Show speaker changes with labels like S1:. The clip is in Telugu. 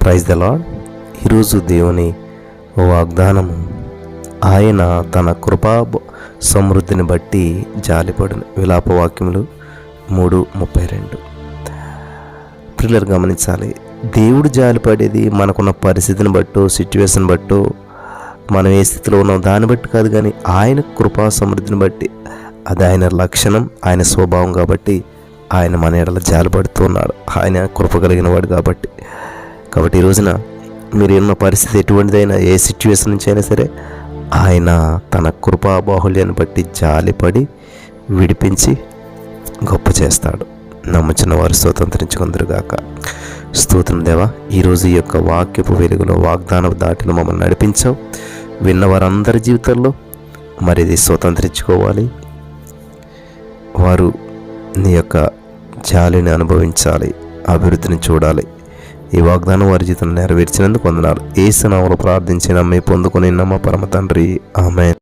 S1: ప్రైజ్ ద లాడ్ ఈరోజు దేవుని వాగ్దానము ఆయన తన కృపా సమృద్ధిని బట్టి జాలిపడిన విలాప వాక్యములు మూడు ముప్పై రెండు. పిల్లలు గమనించాలి దేవుడు జాలిపడేది మనకున్న పరిస్థితిని బట్టో సిచ్యువేషన్ బట్టో మనం ఏ స్థితిలో ఉన్నాం దాన్ని బట్టి కాదు కానీ ఆయన కృపా సమృద్ధిని బట్టి అది ఆయన లక్షణం ఆయన స్వభావం కాబట్టి ఆయన మన ఎడల జాలిపడుతున్నాడు ఆయన కృప కలిగిన వాడు కాబట్టి. కాబట్టి ఈ రోజున మీరు ఉన్న పరిస్థితి ఎటువంటిదైనా ఏ సిచ్యువేషన్ నుంచి అయినా సరే ఆయన తన కృపా బాహుళ్యాన్ని బట్టి జాలిపడి విడిపించి గొప్ప చేస్తాడు. నమ్ముచున్న వారు స్వతంత్రించుకుందరుగాక. స్తోత్రం దేవా ఈరోజు ఈ యొక్క వాక్యపు వెలుగులో వాగ్దానం దాటిన మమ్మల్ని నడిపించావు. విన్న వారందరి జీవితాల్లో మరి ఇది స్వతంత్రించుకోవాలి. వారు నీ యొక్క జాలిని అనుభవించాలి అభివృద్ధిని చూడాలి. ఈ వాగ్దానం వారి జీతం నెరవేర్చినందుకు వందనాలు. ఏసునామలు ప్రార్థించిన మీ పొందుకుని నమ్మ పరమ తండ్రి. ఆమె